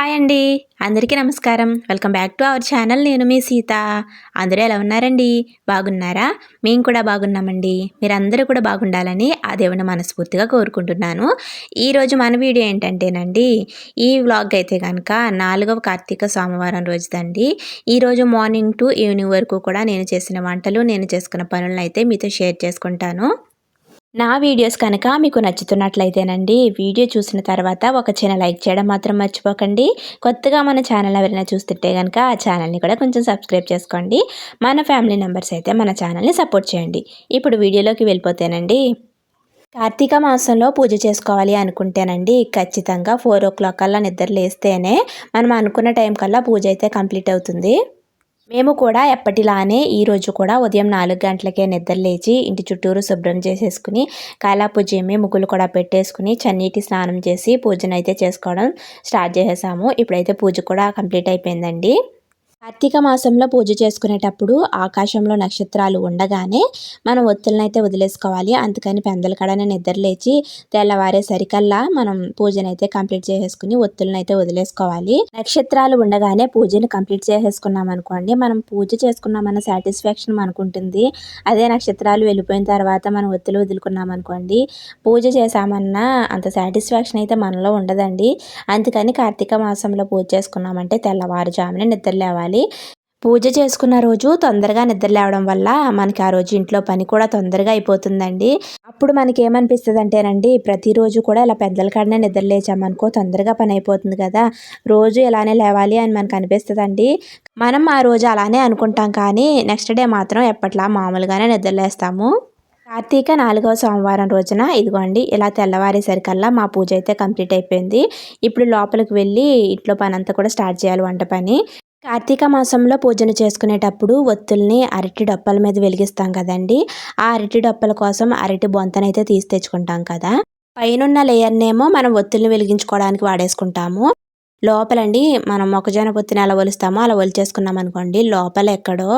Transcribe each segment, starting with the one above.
Hi అండి. అందరికీ నమస్కారం. Welcome back to our channel. నేను మీ సీత. అందరూ ఎలా ఉన్నారండి? బాగున్నారా? మేము కూడా బాగున్నామండి. మీరందరూ కూడా బాగుండాలని ఆ దేవుని మనస్ఫూర్తిగా కోరుకుంటున్నాను. ఈరోజు మన వీడియో ఏంటంటేనండి ఈ వ్లాగ్ అయితే కనుక నాలుగవ కార్తీక సోమవారం రోజుదండి. ఈరోజు మార్నింగ్ టు ఈవినింగ్ వరకు కూడా నేను చేసిన వంటలు నేను చేసుకున్న పనులను అయితే మీతో షేర్ చేసుకుంటాను. నా వీడియోస్ కనుక మీకు నచ్చుతున్నట్లయితేనండి వీడియో చూసిన తర్వాత ఒక చిన్న లైక్ చేయడం మాత్రం మర్చిపోకండి. కొత్తగా మన ఛానల్ ఎవరైనా చూస్తుంటే కనుక ఆ ఛానల్ని కూడా కొంచెం సబ్స్క్రైబ్ చేసుకోండి. మన ఫ్యామిలీ మెంబర్స్ అయితే మన ఛానల్ని సపోర్ట్ చేయండి. ఇప్పుడు వీడియోలోకి వెళ్ళిపోతేనండి కార్తీక మాసంలో పూజ చేసుకోవాలి అనుకుంటేనండి ఖచ్చితంగా ఫోర్ ఓ క్లాక్ కల్లా నిద్ర లేస్తేనే మనం అనుకున్న టైం కల్లా పూజ అయితే కంప్లీట్ అవుతుంది. మేము కూడా ఎప్పటిలానే ఈరోజు కూడా ఉదయం నాలుగు గంటలకే నిద్ర లేచి ఇంటి చుట్టూరు శుభ్రం చేసేసుకుని పూజ ఏమి ముగ్గులు కూడా పెట్టేసుకుని చన్నీటి స్నానం చేసి పూజనైతే చేసుకోవడం స్టార్ట్ చేసేసాము. ఇప్పుడైతే పూజ కూడా కంప్లీట్ అయిపోయిందండి. కార్తీక మాసంలో పూజ చేసుకునేటప్పుడు ఆకాశంలో నక్షత్రాలు ఉండగానే మనం ఒత్తులను అయితే వదిలేసుకోవాలి. అందుకని పెందల కడనే నిద్ర లేచి తెల్లవారే సరికల్లా మనం పూజనైతే కంప్లీట్ చేసేసుకుని ఒత్తులనైతే వదిలేసుకోవాలి. నక్షత్రాలు ఉండగానే పూజను కంప్లీట్ చేసేసుకున్నాం అనుకోండి మనం పూజ చేసుకున్నామన్న సాటిస్ఫాక్షన్ మనకు ఉంటుంది అదే నక్షత్రాలు వెళ్ళిపోయిన తర్వాత మనం ఒత్తులు వదులుకున్నాం అనుకోండి పూజ చేశామన్నా అంత సాటిస్ఫాక్షన్ అయితే మనలో ఉండదండి. అందుకని కార్తీక మాసంలో పూజ చేసుకున్నామంటే తెల్లవారుజామునే నిద్రలేవాలి చేసుకోవాలి పూజ చేసుకున్న రోజు తొందరగా నిద్ర లేవడం వల్ల మనకి ఆ రోజు ఇంట్లో పని కూడా తొందరగా అయిపోతుందండి. అప్పుడు మనకి ఏమనిపిస్తుంది అంటేనండి ప్రతిరోజు కూడా ఇలా పెద్దల కాడనే నిద్ర లేచామనుకో తొందరగా పని అయిపోతుంది కదా. రోజు ఇలానే లేవాలి అని మనకు అనిపిస్తుందండి. మనం ఆ రోజు అలానే అనుకుంటాం కానీ నెక్స్ట్ డే మాత్రం ఎప్పట్లా మామూలుగానే నిద్రలేస్తాము కార్తీక నాలుగవ సోమవారం రోజున ఇదిగోండి ఇలా తెల్లవారేసరికల్లా మా పూజ అయితే కంప్లీట్ అయిపోయింది. ఇప్పుడు లోపలికి వెళ్ళి ఇంట్లో పని అంతా కూడా స్టార్ట్ చేయాలి వంట పని. కార్తీక మాసంలో పూజను చేసుకునేటప్పుడు ఒత్తుల్ని అరటి డొప్పల మీద వెలిగిస్తాం కదండి. ఆ అరటి డొప్పల కోసం అరటి బొంతనైతే తీసి తెచ్చుకుంటాం కదా. పైనున్న లేయర్నేమో మనం ఒత్తుల్ని వెలిగించుకోవడానికి వాడేసుకుంటాము. లోపలండి మనం మొక్కజొన్న పొత్తిని ఎలా ఒలుస్తామో అలా ఒలిచేసుకున్నాం అనుకోండి లోపల ఎక్కడో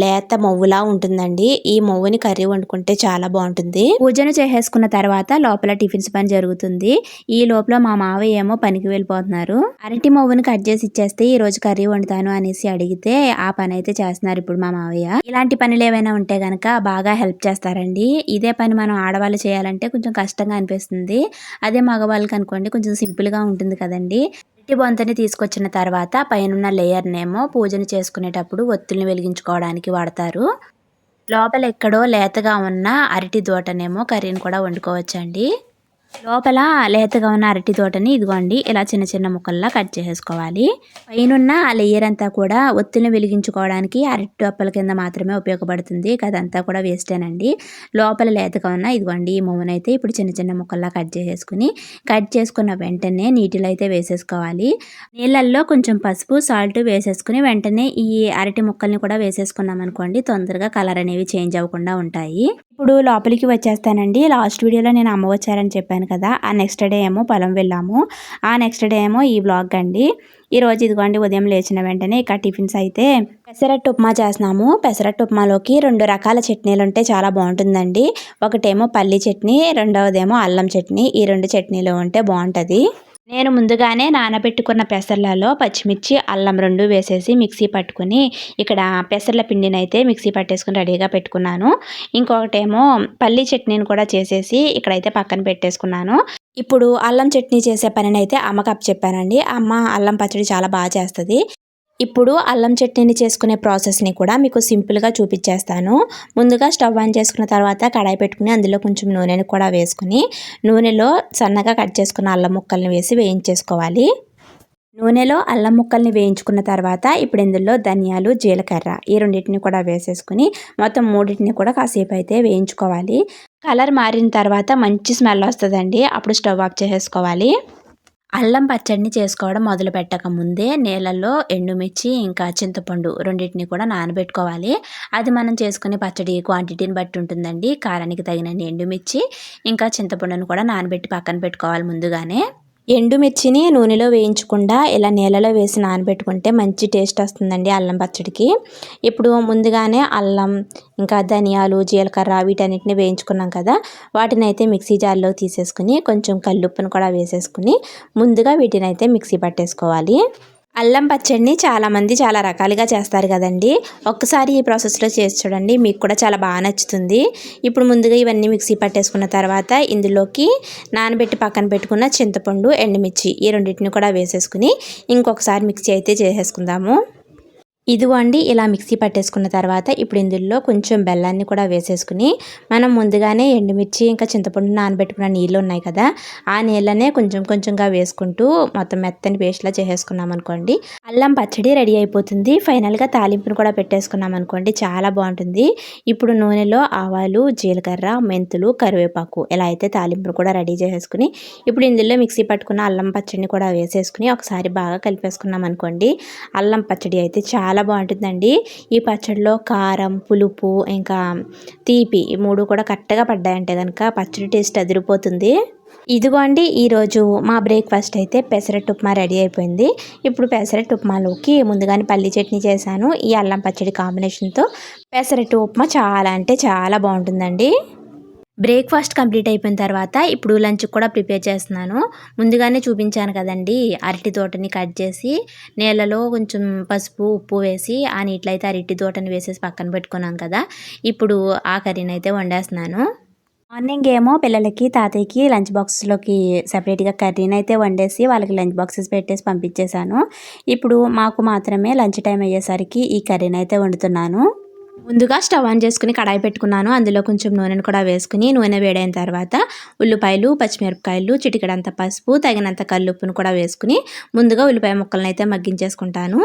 లేత మొవ్వులా ఉంటుందండి. ఈ మొవ్వుని కర్రీ వండుకుంటే చాలా బాగుంటుంది. పూజను చేసేసుకున్న తర్వాత లోపల టిఫిన్స్ పని జరుగుతుంది. ఈ లోపల మా మావయ్య ఏమో పనికి వెళ్ళిపోతున్నారు. అరటి మొవ్వుని కట్ చేసి ఇచ్చేస్తే ఈ రోజు కర్రీ వండుతాను అనేసి అడిగితే ఆ పని అయితే చేస్తున్నారు ఇప్పుడు మా మావయ్య. ఇలాంటి పనులు ఏవైనా ఉంటే గనక బాగా హెల్ప్ చేస్తారండి. ఇదే పని మనం ఆడవాళ్ళు చేయాలంటే కొంచెం కష్టంగా అనిపిస్తుంది. అదే మగవాళ్ళకి అనుకోండి కొంచెం సింపుల్గా ఉంటుంది కదండి. మట్టి బొంతని తీసుకొచ్చిన తర్వాత పైనున్న లేయర్నేమో పూజను చేసుకునేటప్పుడు ఒత్తుల్ని వెలిగించుకోవడానికి వాడతారు. లోపల ఎక్కడో లేతగా ఉన్న అరటి దూటనేమో కర్రీని కూడా వండుకోవచ్చండి. లోపల లేతగా ఉన్న అరటి తోటని ఇదిగోండి ఇలా చిన్న చిన్న ముక్కల్లా కట్ చేసేసుకోవాలి. పైనున్న ఆ లేయర్ అంతా కూడా ఒత్తిడిని వెలిగించుకోవడానికి అరటి టొప్పల కింద మాత్రమే ఉపయోగపడుతుంది. అదంతా కూడా వేస్టేనండి లోపల లేతగా ఉన్న ఇదిగోండి ఈ అయితే ఇప్పుడు చిన్న చిన్న ముక్కల్లా కట్ చేసేసుకుని కట్ చేసుకున్న వెంటనే నీటిలో అయితే వేసేసుకోవాలి. నీళ్ళల్లో కొంచెం పసుపు సాల్ట్ వేసేసుకుని వెంటనే ఈ అరటి ముక్కల్ని కూడా వేసేసుకున్నాం అనుకోండి తొందరగా కలర్ అనేవి చేంజ్ అవ్వకుండా ఉంటాయి. ఇప్పుడు లోపలికి వచ్చేస్తానండి. లాస్ట్ వీడియోలో నేను అమ్మ వచ్చారని చెప్పాను కదా ఆ నెక్స్ట్ డే ఏమో పొలం వెళ్ళాము. ఆ నెక్స్ట్ డే ఏమో ఈ బ్లాగ్ అండి. ఈరోజు ఇదిగోండి ఉదయం లేచిన వెంటనే ఇక టిఫిన్స్ అయితే పెసరట్టు ఉప్మా చేస్తున్నాము. పెసరట్టు ఉప్మాలోకి రెండు రకాల చట్నీలు ఉంటే చాలా బాగుంటుందండి. ఒకటేమో పల్లి చట్నీ రెండవదేమో అల్లం చట్నీ. ఈ రెండు చట్నీలు ఉంటే బాగుంటుంది. నేను ముందుగానే నానబెట్టుకున్న పెసర్లలో పచ్చిమిర్చి అల్లం రెండు వేసేసి మిక్సీ పట్టుకుని ఇక్కడ పెసర్ల పిండిని అయితే మిక్సీ పట్టేసుకుని రెడీగా పెట్టుకున్నాను. ఇంకొకటేమో పల్లీ చట్నీని కూడా చేసేసి ఇక్కడైతే పక్కన పెట్టేసుకున్నాను. ఇప్పుడు అల్లం చట్నీ చేసే పనిని అయితే అమ్మకప్ చెప్పానండి అమ్మ అల్లం పచ్చడి చాలా బాగా చేస్తుంది. ఇప్పుడు అల్లం చట్నీని చేసుకునే ప్రాసెస్ని కూడా మీకు సింపుల్గా చూపించేస్తాను. ముందుగా స్టవ్ ఆన్ చేసుకున్న తర్వాత కడాయి పెట్టుకుని అందులో కొంచెం నూనెని కూడా వేసుకుని నూనెలో సన్నగా కట్ చేసుకున్న అల్లం ముక్కల్ని వేసి వేయించేసుకోవాలి. నూనెలో అల్లం ముక్కల్ని వేయించుకున్న తర్వాత ఇప్పుడు ఇందులో ధనియాలు జీలకర్ర ఈ రెండింటిని కూడా వేసేసుకుని మొత్తం మూడింటిని కూడా కాసేపు అయితే వేయించుకోవాలి. కలర్ మారిన తర్వాత మంచి స్మెల్ వస్తుందండి. అప్పుడు స్టవ్ ఆఫ్ చేసేసుకోవాలి. అల్లం పచ్చడిని చేసుకోవడం మొదలు పెట్టక ముందే నీళ్ళల్లో ఎండుమిర్చి ఇంకా చింతపండు రెండింటిని కూడా నానబెట్టుకోవాలి. అది మనం చేసుకునే పచ్చడి క్వాంటిటీని బట్టి ఉంటుందండి. కారానికి తగినన్ని ఎండుమిర్చి ఇంకా చింతపండును కూడా నానబెట్టి పక్కన పెట్టుకోవాలి ముందుగానే. ఎండుమిర్చిని నూనెలో వేయించకుండా ఇలా నీళ్ళలో వేసి నానబెట్టుకుంటే మంచి టేస్ట్ వస్తుందండి అల్లం పచ్చడికి. ఇప్పుడు ముందుగానే అల్లం ఇంకా ధనియాలు జీలకర్ర వీటన్నిటిని వేయించుకున్నాం కదా వాటిని అయితే మిక్సీ జార్లో తీసేసుకుని కొంచెం కల్లుప్పును కూడా వేసేసుకుని ముందుగా వీటిని అయితే మిక్సీ పట్టేసుకోవాలి. అల్లం పచ్చడిని చాలామంది చాలా రకాలుగా చేస్తారు కదండి. ఒక్కసారి ఈ ప్రాసెస్లో చేసి చూడండి మీకు కూడా చాలా బాగా నచ్చుతుంది. ఇప్పుడు ముందుగా ఇవన్నీ మిక్సీ పట్టేసుకున్న తర్వాత ఇందులోకి నానబెట్టి పక్కన పెట్టుకున్న చింతపండు ఎండుమిర్చి ఈ రెండింటిని కూడా వేసేసుకుని ఇంకొకసారి మిక్సీ అయితే చేసేసుకుందాము. ఇదిగో అండి ఇలా మిక్సీ పట్టేసుకున్న తర్వాత ఇప్పుడు ఇందులో కొంచెం బెల్లాన్ని కూడా వేసేసుకుని మనం ముందుగానే ఎండుమిర్చి ఇంకా చింతపండు నానబెట్టుకున్న నీళ్ళు ఉన్నాయి కదా ఆ నీళ్ళనే కొంచెం కొంచెంగా వేసుకుంటూ మొత్తం మెత్తని పేస్ట్లా చేసేసుకున్నాం అనుకోండి. అల్లం పచ్చడి రెడీ అయిపోతుంది. ఫైనల్గా తాలింపును కూడా పెట్టేసుకున్నాం అనుకోండి. చాలా బాగుంటుంది. ఇప్పుడు నూనెలో ఆవాలు జీలకర్ర మెంతులు కరివేపాకు ఇలా అయితే తాలింపును కూడా రెడీ చేసేసుకుని ఇప్పుడు ఇందులో మిక్సీ పట్టుకున్న అల్లం పచ్చడిని కూడా వేసేసుకుని ఒకసారి బాగా కలిపేసుకున్నాం అనుకోండి. అల్లం పచ్చడి అయితే చాలా చాలా బాగుంటుందండి. ఈ పచ్చడిలో కారం పులుపు ఇంకా తీపి ఈ మూడు కూడా కరెక్ట్గా పడ్డాయంటే కనుక పచ్చడి టేస్ట్ అదిరిపోతుంది. ఇదిగోండి ఈరోజు మా బ్రేక్ఫాస్ట్ అయితే పెసరట్టు ఉప్మా రెడీ అయిపోయింది. ఇప్పుడు పెసరట్టు ఉప్మాలోకి ముందుగానే పల్లి చట్నీ చేశాను. ఈ అల్లం పచ్చడి కాంబినేషన్తో పెసరట్టు ఉప్మా చాలా అంటే చాలా బాగుంటుందండి. బ్రేక్ఫాస్ట్ కంప్లీట్ అయిపోయిన తర్వాత ఇప్పుడు లంచ్ కూడా ప్రిపేర్ చేస్తున్నాను. ముందుగానే చూపించాను కదండి అరటి తోటని కట్ చేసి నీళ్ళలో కొంచెం పసుపు ఉప్పు వేసి ఆ నీటిలో అయితే అరటి తోటని వేసేసి పక్కన పెట్టుకున్నాం కదా. ఇప్పుడు ఆ కర్రీని అయితే వండేస్తున్నాను. మార్నింగ్ ఏమో పిల్లలకి తాతయ్యకి లంచ్ బాక్స్లోకి సపరేట్గా కర్రీని అయితే వండేసి వాళ్ళకి లంచ్ బాక్సెస్ పెట్టేసి పంపించేశాను. ఇప్పుడు మాకు మాత్రమే లంచ్ టైం అయ్యేసరికి ఈ కర్రీని అయితే వండుతున్నాను. ముందుగా స్టవ్ ఆన్ చేసుకుని కడాయి పెట్టుకున్నాను. అందులో కొంచెం నూనెను కూడా వేసుకుని నూనె వేడైన తర్వాత ఉల్లిపాయలు పచ్చిమిరపకాయలు చిటికడంత పసుపు తగినంత కల్లుప్పును కూడా వేసుకుని ముందుగా ఉల్లిపాయ ముక్కలను అయితే మగ్గించేసుకుంటాను.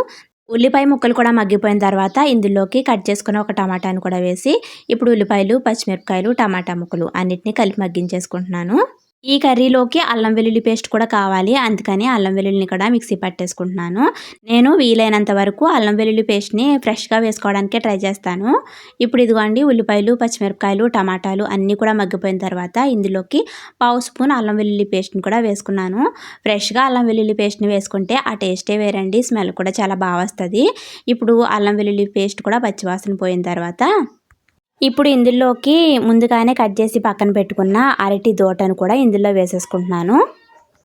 ఉల్లిపాయ ముక్కలు కూడా మగ్గిపోయిన తర్వాత ఇందులోకి కట్ చేసుకుని ఒక టమాటాను కూడా వేసి ఇప్పుడు ఉల్లిపాయలు పచ్చిమిరపకాయలు టమాటా ముక్కలు అన్నిటిని కలిపి మగ్గించేసుకుంటున్నాను. ఈ కర్రీలోకి అల్లం వెల్లుల్లి పేస్ట్ కూడా కావాలి. అందుకని అల్లం వెల్లుల్లిని కూడా మిక్సీ పట్టేసుకుంటున్నాను. నేను వీలైనంత వరకు అల్లం వెల్లుల్లి పేస్ట్ని ఫ్రెష్గా వేసుకోవడానికే ట్రై చేస్తాను. ఇప్పుడు ఇదిగోండి ఉల్లిపాయలు పచ్చిమిరపకాయలు టమాటాలు అన్నీ కూడా మగ్గిపోయిన తర్వాత ఇందులోకి పావు స్పూన్ అల్లం వెల్లుల్లి పేస్ట్ని కూడా వేసుకున్నాను. ఫ్రెష్గా అల్లం వెల్లుల్లి పేస్ట్ని వేసుకుంటే ఆ టేస్టే వేరండి స్మెల్ కూడా చాలా బాగా వస్తుంది. ఇప్పుడు అల్లం వెల్లుల్లి పేస్ట్ కూడా పచ్చివాసన పోయిన తర్వాత ఇప్పుడు ఇందులోకి ముందుగానే కట్ చేసి పక్కన పెట్టుకున్న అరటి దోటను కూడా ఇందులో వేసేసుకుంటున్నాను.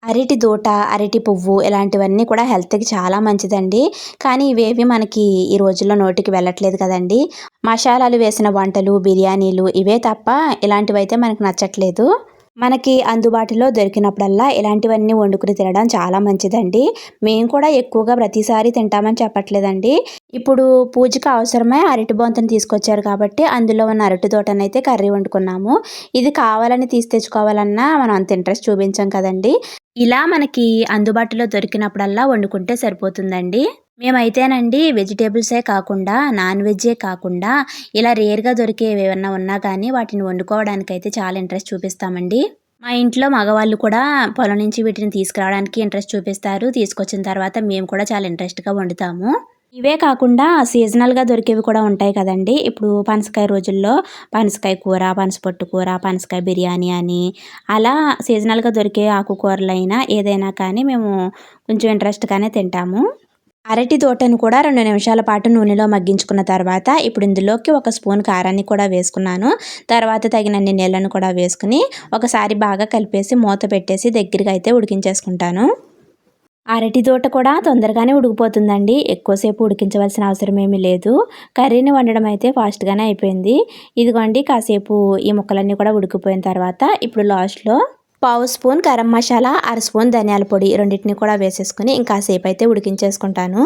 అరటి దూట అరటి పువ్వు ఇలాంటివన్నీ కూడా హెల్త్కి చాలా మంచిదండి. కానీ ఇవేవి మనకి ఈ రోజుల్లో నోటికి వెళ్ళట్లేదు కదండి. మసాలాలు వేసిన వంటలు బిర్యానీలు ఇవే తప్ప ఇలాంటివైతే మనకు నచ్చట్లేదు. మనకి అందుబాటులో దొరికినప్పుడల్లా ఇలాంటివన్నీ వండుకుని తినడం చాలా మంచిదండి. మేము కూడా ఎక్కువగా ప్రతిసారి తింటామని చెప్పట్లేదండి. ఇప్పుడు పూజకు అవసరమే అరటి బొంతను తీసుకొచ్చారు కాబట్టి అందులో ఉన్న అరటి తోటనైతే కర్రీ వండుకున్నాము. ఇది కావాలని తీసి తెచ్చుకోవాలన్నా మనం అంత ఇంట్రెస్ట్ చూపించాం కదండి. ఇలా మనకి అందుబాటులో దొరికినప్పుడల్లా వండుకుంటే సరిపోతుందండి. మేమైతేనండి వెజిటేబుల్సే కాకుండా నాన్ వెజ్జే కాకుండా ఇలా రేర్గా దొరికేవి ఏమన్నా ఉన్నా కానీ వాటిని వండుకోవడానికి అయితే చాలా ఇంట్రెస్ట్ చూపిస్తామండి. మా ఇంట్లో మగవాళ్ళు కూడా పొలం నుంచి వీటిని తీసుకురావడానికి ఇంట్రెస్ట్ చూపిస్తారు. తీసుకొచ్చిన తర్వాత మేము కూడా చాలా ఇంట్రెస్ట్గా వండుతాము. ఇవే కాకుండా సీజనల్గా దొరికేవి కూడా ఉంటాయి కదండి. ఇప్పుడు పనసకాయ రోజుల్లో పనసకాయ కూర పనసపొట్టు కూర పనసకాయ బిర్యానీ అని అలా సీజనల్గా దొరికే ఆకుకూరలైనా ఏదైనా కానీ మేము కొంచెం ఇంట్రెస్ట్గానే తింటాము. అరటి తోటను కూడా రెండు నిమిషాల పాటు నూనెలో మగ్గించుకున్న తర్వాత ఇప్పుడు ఇందులోకి ఒక స్పూన్ కారాన్ని కూడా వేసుకున్నాను. తర్వాత తగినన్ని నీళ్ళను కూడా వేసుకుని ఒకసారి బాగా కలిపేసి మూత పెట్టేసి దగ్గరగా అయితే ఉడికించేసుకుంటాను. అరటి తోట కూడా తొందరగానే ఉడికిపోతుందండి. ఎక్కువసేపు ఉడికించవలసిన అవసరం ఏమీ లేదు. కర్రీని వండడం అయితే ఫాస్ట్గానే అయిపోయింది. ఇదిగోండి కాసేపు ఈ ముక్కలన్నీ కూడా ఉడికిపోయిన తర్వాత ఇప్పుడు లాస్ట్లో పావు స్పూన్ గరం మసాలా అర స్పూన్ ధనియాల పొడి రెండింటిని కూడా వేసేసుకుని ఇంకాసేపు అయితే ఉడికించేసుకుంటాను.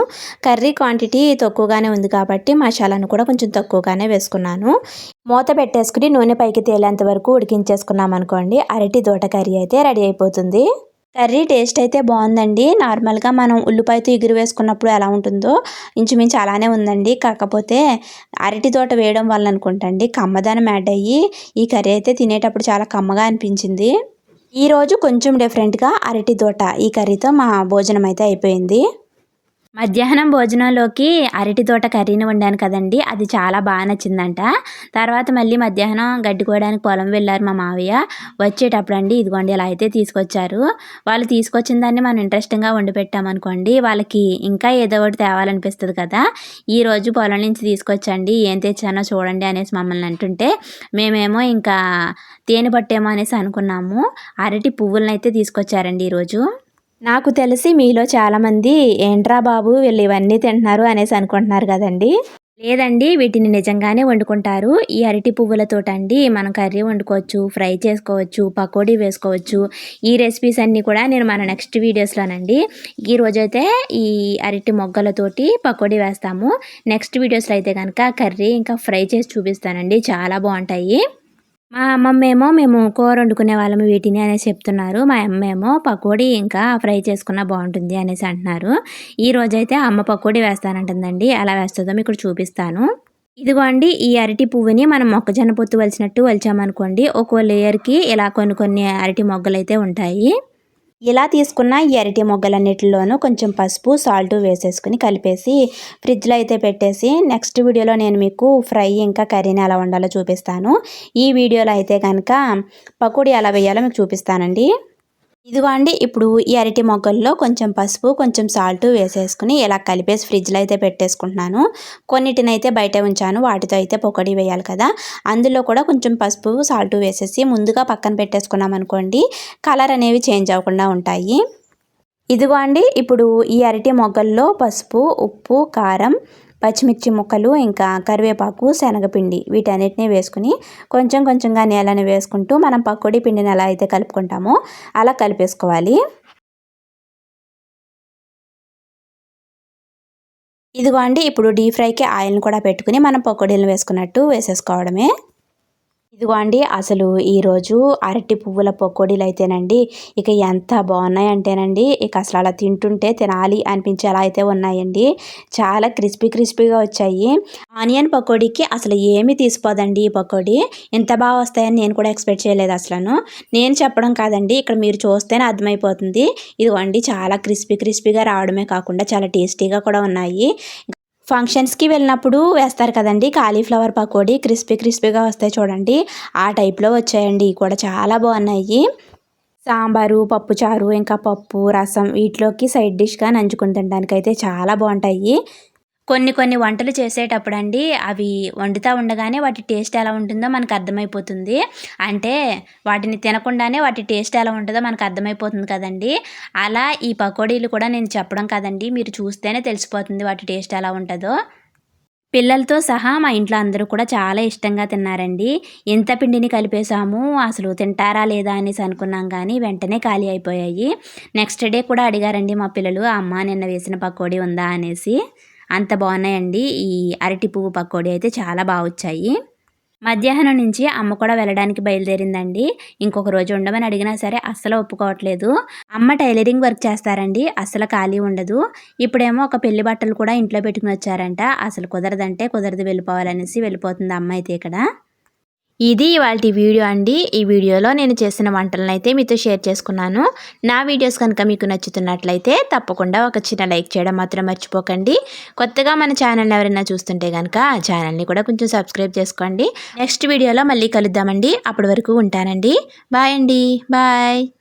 కర్రీ క్వాంటిటీ తక్కువగానే ఉంది కాబట్టి మసాలాను కూడా కొంచెం తక్కువగానే వేసుకున్నాను. మూత పెట్టేసుకుని నూనె పైకి తేలేంత వరకు ఉడికించేసుకున్నాం అనుకోండి అరటి దోట కర్రీ అయితే రెడీ అయిపోతుంది. కర్రీ టేస్ట్ అయితే బాగుందండి. నార్మల్గా మనం ఉల్లిపాయతో ఎగురు వేసుకున్నప్పుడు ఎలా ఉంటుందో ఇంచుమించు అలానే ఉందండి. కాకపోతే అరటి తోట వేయడం వల్ల అనుకుంటండి కమ్మదనం యాడ్ అయ్యి ఈ కర్రీ అయితే తినేటప్పుడు చాలా కమ్మగా అనిపించింది. ఈరోజు కొంచెం డిఫరెంట్గా అరటి తోట ఈ కర్రీతో మా భోజనం అయితే అయిపోయింది. మధ్యాహ్నం భోజనంలోకి అరటి తోట కర్రీని వండాను కదండి. అది చాలా బాగా నచ్చిందంట. తర్వాత మళ్ళీ మధ్యాహ్నం గడ్డికోయడానికి పొలం వెళ్ళారు మా మావయ్య. వచ్చేటప్పుడు అండి ఇదిగోండి ఇలా అయితే తీసుకొచ్చారు. వాళ్ళు తీసుకొచ్చిన దాన్ని మనం ఇంట్రెస్టింగ్గా వండి పెట్టామనుకోండి వాళ్ళకి ఇంకా ఏదో ఒకటి తేవాలనిపిస్తుంది కదా. ఈ రోజు పొలం నుంచి తీసుకొచ్చండి. ఏం తెచ్చానో చూడండి అనేసి మమ్మల్ని అంటుంటే మేమేమో ఇంకా తేనె పట్టేమో అనేసి అనుకున్నాము. అరటి పువ్వులను అయితే తీసుకొచ్చారండి ఈరోజు. నాకు తెలిసి మీలో చాలామంది ఏంట్రా బాబు వీళ్ళు ఇవన్నీ తింటున్నారు అనేసి అనుకుంటున్నారు కదండి. లేదండి వీటిని నిజంగానే వండుకుంటారు. ఈ అరటి పువ్వులతోటండి మనం కర్రీ వండుకోవచ్చు ఫ్రై చేసుకోవచ్చు పకోడీ వేసుకోవచ్చు. ఈ రెసిపీస్ అన్నీ కూడా నేను మన నెక్స్ట్ వీడియోస్లోనండి. ఈ రోజైతే ఈ అరటి మొగ్గలతోటి పకోడీ వేస్తాము. నెక్స్ట్ వీడియోస్లో అయితే కనుక కర్రీ ఇంకా ఫ్రై చేసి చూపిస్తానండి. చాలా బాగుంటాయి. మా అమ్మమ్మ ఏమో మేము కూర వండుకునే వాళ్ళము వీటిని అనేసి చెప్తున్నారు. మా అమ్మ ఏమో పకోడీ ఇంకా ఫ్రై చేసుకున్న బాగుంటుంది అనేసి అంటున్నారు. ఈ రోజైతే అమ్మ పకోడీ వేస్తానంటుందండి. ఎలా వేస్తుందో మీకు చూపిస్తాను. ఇదిగో అండి ఈ అరటి పువ్వుని మనం మొక్కజొన్న పొత్తు వలిచినట్టు వలిచామనుకోండి ఒక్కో లేయర్కి ఇలా కొన్ని కొన్ని అరటి మొగ్గలు అయితే ఉంటాయి. ఇలా తీసుకున్న అరటి మొగ్గలన్నిటిలోనూ కొంచెం పసుపు సాల్ట్ వేసేసుకుని కలిపేసి ఫ్రిడ్జ్లో అయితే పెట్టేసి నెక్స్ట్ వీడియోలో నేను మీకు ఫ్రై ఇంకా కర్రీని ఎలా వండాలో చూపిస్తాను. ఈ వీడియోలో అయితే కనుక పకోడీ ఎలా వేయాలో మీకు చూపిస్తానండి. ఇదిగో అండి ఇప్పుడు ఈ అరటి మొగ్గల్లో కొంచెం పసుపు కొంచెం సాల్ట్ వేసేసుకుని ఇలా కలిపేసి ఫ్రిడ్జ్లో అయితే పెట్టేసుకుంటున్నాను. కొన్నిటినైతే బయట ఉంచాను వాటితో అయితే పొకడి వేయాలి కదా. అందులో కూడా కొంచెం పసుపు సాల్ట్ వేసేసి ముందుగా పక్కన పెట్టేసుకున్నాం అనుకోండి కలర్ అనేవి చేంజ్ అవ్వకుండా ఉంటాయి. ఇదిగో అండి ఇప్పుడు ఈ అరటి మొగ్గల్లో పసుపు ఉప్పు కారం పచ్చిమిర్చి ముక్కలు ఇంకా కరివేపాకు శనగపిండి వీటన్నిటిని వేసుకుని కొంచెం కొంచెంగా నీళ్ళని వేసుకుంటూ మనం పకోడీ పిండిని ఎలా అయితే కలుపుకుంటామో అలా కలిపేసుకోవాలి. ఇదిగో అండి ఇప్పుడు డీప్ ఫ్రైకి ఆయిల్ని కూడా పెట్టుకుని మనం పకోడీలను వేసుకున్నట్టు వేసేసుకోవడమే. ఇదిగో అండి అసలు ఈరోజు అరటి పువ్వుల పకోడీలు అయితేనండి ఇక ఎంత బాగున్నాయంటేనండి ఇక అసలు అలా తింటుంటే తినాలి అనిపించేలా అయితే ఉన్నాయండి. చాలా క్రిస్పీ క్రిస్పీగా వచ్చాయి. ఆనియన్ పకోడీకి అసలు ఏమి తీసిపోదండి ఈ పకోడీ. ఎంత బాగా వస్తాయని నేను కూడా ఎక్స్పెక్ట్ చేయలేదు అసలు నేను చెప్పడం కాదండి ఇక్కడ మీరు చూస్తేనే అర్థమైపోతుంది. ఇదిగోండి చాలా క్రిస్పీ క్రిస్పీగా రావడమే కాకుండా చాలా టేస్టీగా కూడా ఉన్నాయి. ఫంక్షన్స్కి వెళ్ళినప్పుడు వేస్తారు కదండి. కాలీఫ్లవర్ పకోడీ క్రిస్పీ క్రిస్పీగా వస్తాయి చూడండి. ఆ టైప్లో వచ్చాయండి. కూడా చాలా బాగున్నాయి. సాంబారు పప్పుచారు ఇంకా పప్పు రసం వీటిలోకి సైడ్ డిష్గా నంచుకుని తినడానికి అయితే చాలా బాగుంటాయి. కొన్ని కొన్ని వంటలు చేసేటప్పుడు అండి అవి వండుతూ ఉండగానే వాటి టేస్ట్ ఎలా ఉంటుందో మనకు అర్థమైపోతుంది. అంటే వాటిని తినకుండానే వాటి టేస్ట్ ఎలా ఉంటుందో మనకు అర్థమైపోతుంది కదండి. అలా ఈ పకోడీలు కూడా నేను చెప్పడం కదండి. మీరు చూస్తేనే తెలిసిపోతుంది వాటి టేస్ట్ ఎలా ఉంటుందో. పిల్లలతో సహా మా ఇంట్లో అందరూ కూడా చాలా ఇష్టంగా తిన్నారండి. ఎంత పిండిని కలిపేసాము అసలు తింటారా లేదా అనేసి అనుకున్నాం కానీ వెంటనే ఖాళీ అయిపోయాయి. నెక్స్ట్ డే కూడా అడిగారండి మా పిల్లలు అమ్మ నిన్న వేసిన పకోడీ ఉందా? అనేసి. అంత బాగున్నాయండి. ఈ అరటి పువ్వు పకోడీ అయితే చాలా బాగా వచ్చాయి. మధ్యాహ్నం నుంచి అమ్మ కూడా వెళ్ళడానికి బయలుదేరిందండి. ఇంకొక రోజు ఉండమని అడిగినా సరే అస్సలు ఒప్పుకోవట్లేదు. అమ్మ టైలరింగ్ వర్క్ చేస్తారండి. అస్సలు ఖాళీ ఉండదు. ఇప్పుడేమో ఒక పెళ్ళి బట్టలు కూడా ఇంట్లో పెట్టుకుని వచ్చారంట. అసలు కుదరదంటే కుదరదు వెళ్ళిపోవాలనేసి వెళ్ళిపోతుంది అమ్మ అయితే ఇక్కడ. ఇది ఇవాళ వీడియో అండి. ఈ వీడియోలో నేను చేసిన వంటలను అయితే మీతో షేర్ చేసుకున్నాను. నా వీడియోస్ కనుక మీకు నచ్చుతున్నట్లయితే తప్పకుండా ఒక చిన్న లైక్ చేయడం మాత్రం మర్చిపోకండి. కొత్తగా మన ఛానల్ని ఎవరైనా చూస్తుంటే కనుక ఆ ఛానల్ని కూడా కొంచెం సబ్స్క్రైబ్ చేసుకోండి. నెక్స్ట్ వీడియోలో మళ్ళీ కలుద్దామండి. అప్పటి వరకు ఉంటానండి. బాయ్ అండి. బాయ్.